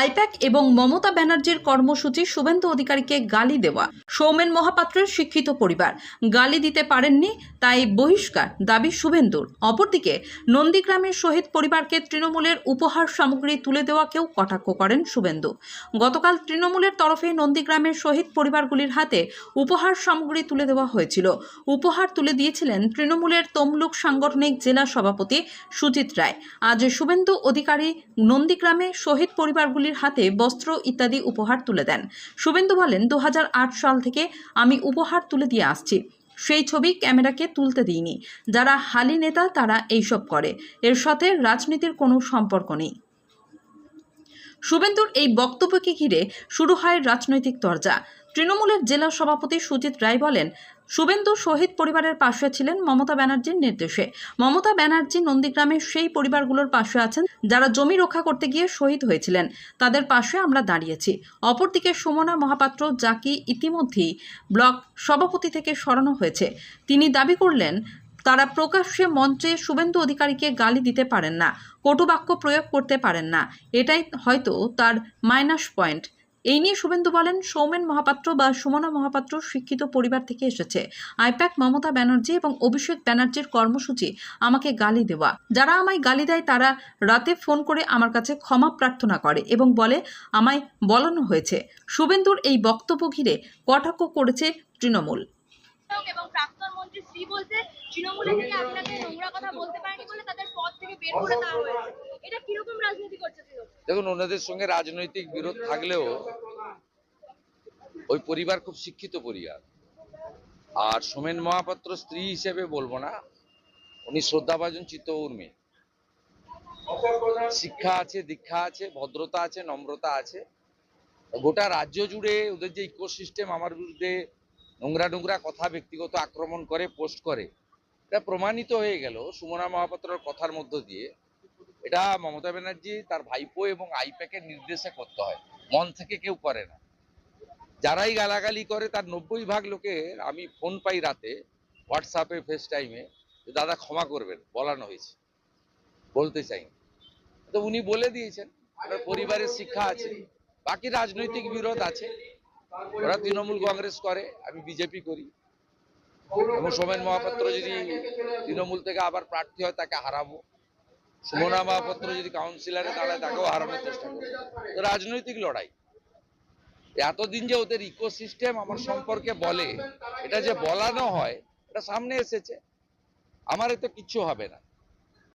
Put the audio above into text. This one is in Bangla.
আইপ্যাক এবং মমতা ব্যানার্জির কর্মসূচি শুভেন্দু অধিকারীকে গালি দেওয়া। সৌমেন মহাপাত্রের শিক্ষিত পরিবার। গালি দিতে পারেননি, তাই বহিষ্কার দাবি শুভেন্দুর। অপরদিকে, নন্দীগ্রামের শহীদ পরিবারকে তৃণমূলের উপহার সামগ্রী তুলে দেওয়াকেও কটাক্ষ করেন শুভেন্দু। গতকাল তৃণমূলের তরফে নন্দীগ্রামের শহীদ পরিবারগুলির হাতে উপহার সামগ্রী তুলে দেওয়া হয়েছিল। উপহার তুলে দিয়েছিলেন তৃণমূলের তমলুক সাংগঠনিক জেলা সভাপতি সুজিত রায়। আজ শুভেন্দু অধিকারী নন্দীগ্রামে শহীদ পরিবারগুলির হাতে বস্ত্র ইত্যাদি উপহার তুলে দেন। শুভেন্দু বলেন দু সাল থেকে আমি উপহার তুলে দিয়ে আসছি। সেই ছবি ক্যামেরাকে তুলতে দিইনি। যারা হালি নেতা, তারা এইসব করে। এর সাথে রাজনীতির কোনো সম্পর্ক নেই। শুভেন্দুর এই বক্তব্যকে ঘিরে শুরু হয় রাজনৈতিক তরজা। তৃণমূলের জেলা সভাপতি সুজিত রায় বলেন শুভেন্দু শহীদ পরিবারের পাশে ছিলেন মমতা ব্যানার্জির নির্দেশে। মমতা ব্যানার্জি নন্দীগ্রামের সেই পরিবারগুলোর পাশে আছেন, যারা জমি রক্ষা করতে গিয়ে শহীদ হয়েছিলেন। তাদের পাশে আমরা দাঁড়িয়েছি। অপরদিকে সুমনা মহাপাত্র, যাকে ইতিমধ্যেই ব্লক সভাপতি থেকে সরানো হয়েছে, তিনি দাবি করলেন, তারা প্রকাশ্যে মঞ্চে শুভেন্দু অধিকারীকে গালি দিতে পারেন না কটুবাক্য প্রয়োগ করতে পারেন না। এটাই হয়তো তার মাইনাস পয়েন্ট এই নিয়ে শুভেন্দু বলেন, সৌমেন মহাপাত্র বা সুমনা মহাপাত্র শিক্ষিত পরিবার থেকে এসেছে। আইপ্যাক মমতা ব্যানার্জি এবং অভিষেক ব্যানার্জির কর্মসূচি আমাকে গালি দেওয়া। যারা আমায় গালি দেয় তারা রাতে ফোন করে আমার কাছে ক্ষমা প্রার্থনা করে এবং বলে, আমায় বলানো হয়েছে। শুভেন্দুর এই বক্তব্য ঘিরে কটাক্ষ করেছে তৃণমূল। তৃণমূলের থেকে আপনাকে নোংরা কথা বলতে পারেনি বলে তাদের পদ থেকে বের করে দেওয়া হয়েছে। দেখুন, ওনাদের সঙ্গে রাজনৈতিক বিরোধ থাকলেও ওই পরিবার খুব শিক্ষিত পরিবার। আর সোমেন মহাপাত্র স্ত্রী হিসেবে বলব না, উনি শ্রদ্ধাভাজন চিত্ত উর্মি শিক্ষা আছে, দীক্ষা আছে, ভদ্রতা আছে, নম্রতা আছে। গোটা রাজ্য জুড়ে ওদের যে ইকোসিস্টেম, আমার বিরুদ্ধে নোংরা নোংরা কথা, ব্যক্তিগত আক্রমণ করে, পোস্ট করে, এটা প্রমাণিত হয়ে গেল সুমনা মহাপাত্রর কথার মধ্য দিয়ে। এটা মমতা ব্যানার্জি তার ভাইপো এবং আইপ্যাকের নির্দেশে করতে হয়। মন থেকে কেউ করে না। যারাই গালাগালি করে, তার নব্বই ভাগ লোকের আমি ফোন পাই রাতে হোয়াটসঅ্যাপে ফেস টাইমে দাদা, ক্ষমা করবেন, বলানো হয়েছে। বলতে চাই তো উনি বলে দিয়েছেন পরিবারের শিক্ষা আছে, বাকি রাজনৈতিক বিরোধ আছে। ওরা তৃণমূল কংগ্রেস করে, আমি বিজেপি করি। এবং সোমেন মহাপাত্র যদি তৃণমূল থেকে আবার প্রার্থী হয়, তাকে হারাবো। সুমনা মহাপাত্র যদি কাউন্সিলারে দাঁড়ায়, তাকেও হারানোর চেষ্টা করবে। তো রাজনৈতিক লড়াই। এতদিন যে ওদের ইকোসিস্টেম আমার সম্পর্কে বলে, এটা যে বলানো হয়, এটা সামনে এসেছে। আমার এতে কিচ্ছু হবে না।